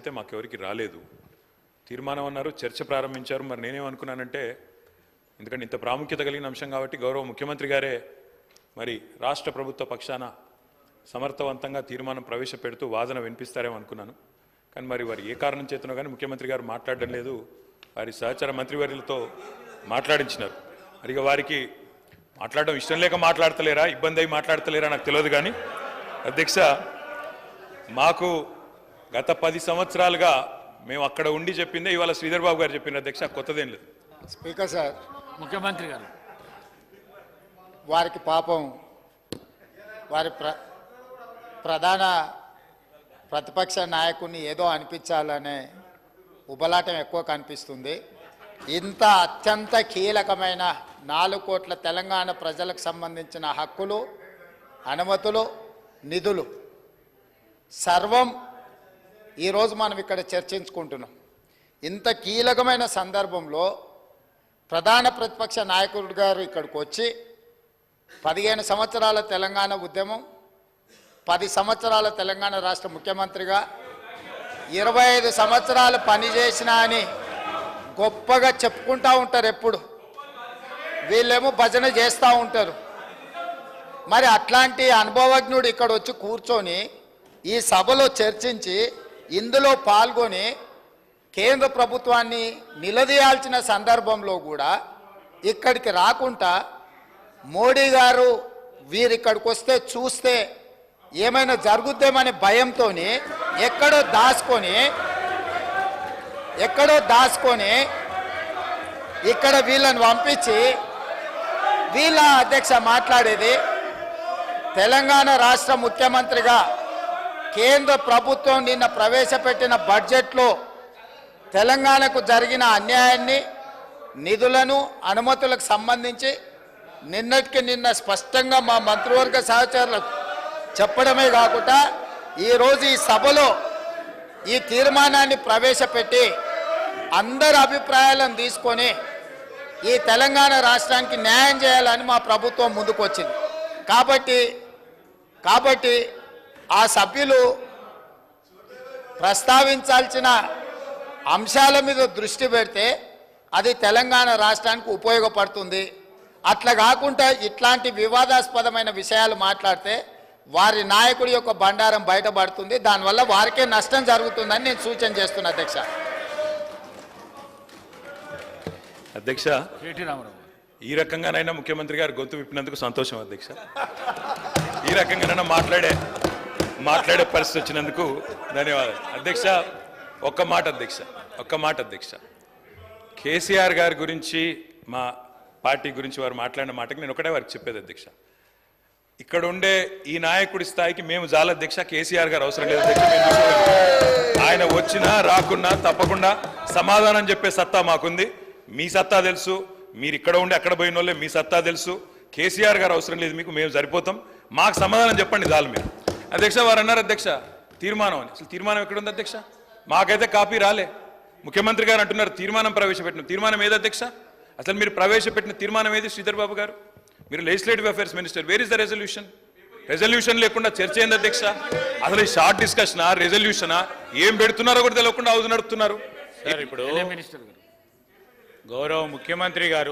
అయితే మాకెవరికి రాలేదు. తీర్మానం అన్నారు చర్చ ప్రారంభించారు. మరి నేనేమనుకున్నానంటే ఎందుకంటే ఇంత ప్రాముఖ్యత కలిగిన అంశం కాబట్టి గౌరవ ముఖ్యమంత్రి గారే మరి రాష్ట్ర ప్రభుత్వ పక్షాన సమర్థవంతంగా తీర్మానం ప్రవేశపెడుతూ వాదన వినిపిస్తారేమో అనుకున్నాను. కానీ మరి వారు ఏ కారణం చేతనో కానీ ముఖ్యమంత్రి గారు మాట్లాడడం లేదు. వారి సహచర మంత్రివర్యులతో మాట్లాడించినారు. మరి వారికి మాట్లాడడం ఇష్టం లేక మాట్లాడతలేరా? ఇబ్బంది అయి మాట్లాడతలేరా? నాకు తెలియదు కానీ. అధ్యక్ష మాకు గత పది సంవత్సరాలుగా మేము అక్కడ ఉండి చెప్పిందే ఇవాళ శ్రీధర్ బాబు గారు చెప్పిన అధ్యక్ష కొత్తదేం లేదు. Speaker sir. ముఖ్యమంత్రి గారు. వారికి పాపం వారి ప్ర ప్రధాన ప్రతిపక్ష నాయకుడిని ఏదో అనిపించాలనే ఉబలాటం ఎక్కువ కనిపిస్తుంది. ఇంత అత్యంత కీలకమైన నాలుగు కోట్ల తెలంగాణ ప్రజలకు సంబంధించిన హక్కులు అనుమతులు నిధులు. సర్వం ఈరోజు మనం ఇక్కడ చర్చించుకుంటున్నాం. ఇంత కీలకమైన సందర్భంలో ప్రధాన ప్రతిపక్ష నాయకుడు గారు ఇక్కడికి వచ్చి పదిహేను సంవత్సరాల తెలంగాణ ఉద్యమం పది సంవత్సరాల తెలంగాణ రాష్ట్ర ముఖ్యమంత్రిగా ఇరవై ఐదు సంవత్సరాలు పనిచేసిన అని గొప్పగా చెప్పుకుంటూ ఉంటారు ఎప్పుడు. వీళ్ళేమో భజన చేస్తూ ఉంటారు. మరి అట్లాంటి అనుభవజ్ఞుడు ఇక్కడ వచ్చి కూర్చొని ఈ సభలో చర్చించి ఇందులో పాల్గొని కేంద్ర ప్రభుత్వాన్ని నిలదీయాల్సిన సందర్భంలో కూడా ఇక్కడికి రాకుండా మోడీ గారు వీరిక్కడికి వస్తే చూస్తే ఏమైనా జరుగుద్దేమనే భయంతో ఎక్కడో దాచుకొని ఎక్కడో దాచుకొని ఇక్కడ వీళ్ళని పంపించి వీళ్ళ అధ్యక్ష మాట్లాడేది తెలంగాణ రాష్ట్ర ముఖ్యమంత్రిగా కేంద్ర ప్రభుత్వం నిన్న ప్రవేశపెట్టిన బడ్జెట్లో తెలంగాణకు జరిగిన అన్యాయాన్ని నిధులను అనుమతులకు సంబంధించి నిన్నటికి నిన్న స్పష్టంగా మా మంత్రివర్గ సహచరులకు చెప్పడమే కాకుండా ఈరోజు ఈ సభలో ఈ తీర్మానాన్ని ప్రవేశపెట్టి అందరి అభిప్రాయాలను తీసుకొని ఈ తెలంగాణ రాష్ట్రానికి న్యాయం చేయాలని మా ప్రభుత్వం ముందుకు వచ్చింది కాబట్టి కాబట్టి ఆ సభ్యులు ప్రస్తావించాల్సిన అంశాల మీద దృష్టి పెడితే అది తెలంగాణ రాష్ట్రానికి ఉపయోగపడుతుంది. అట్లా కాకుండా ఇట్లాంటి వివాదాస్పదమైన విషయాలు మాట్లాడితే వారి నాయకుడి యొక్క బండారం బయటపడుతుంది. దానివల్ల వారికే నష్టం జరుగుతుందని నేను సూచన చేస్తున్నా అధ్యక్ష. అధ్యక్ష కేటీ రామారావు ఈ రకంగానైనా ముఖ్యమంత్రి గారు గొంతు విప్పినందుకు సంతోషం అధ్యక్ష. ఈ రకంగానైనా మాట్లాడే మాట్లాడే పరిస్థితి వచ్చినందుకు ధన్యవాదాలు. అధ్యక్ష ఒక్క మాట అధ్యక్ష ఒక్క మాట అధ్యక్ష. కేసీఆర్ గారి గురించి మా పార్టీ గురించి వారు మాట్లాడిన మాటకి నేను ఒకటే వారికి చెప్పేది అధ్యక్ష. ఇక్కడ ఉండే ఈ నాయకుడి స్థాయికి మేము జాల అధ్యక్ష కేసీఆర్ గారు అవసరం లేదు మేము ఆయన వచ్చినా రాకున్నా తప్పకుండా సమాధానం చెప్పే సత్తా మాకుంది. మీ సత్తా తెలుసు. మీరు ఇక్కడ ఉండి అక్కడ పోయిన వాళ్ళే మీ సత్తా తెలుసు. కేసీఆర్ గారు అవసరం లేదు మీకు మేము సరిపోతాం. మాకు సమాధానం చెప్పండి చాలు మీరు అధ్యక్ష వారు అన్నారు అధ్యక్ష తీర్మానం అని. అసలు తీర్మానం ఎక్కడుంది అధ్యక్ష? మాకైతే కాపీ రాలే. ముఖ్యమంత్రి గారు అంటున్నారు తీర్మానం ప్రవేశపెట్టిన. తీర్మానం ఏది అధ్యక్ష? అసలు మీరు ప్రవేశపెట్టిన తీర్మానం ఏది శ్రీధర్ బాబు గారు? మీరు legislative affairs minister where is the resolution resolution లేకుండా చర్చ ఏంది అధ్యక్ష? అసలు ఈ షార్ట్ డిస్కషనా రెజల్యూషనా ఏం పెడుతున్నారో కూడా తెలియకుండా అవుతు నడుపుతున్నారు. ఇప్పుడు గౌరవ ముఖ్యమంత్రి గారు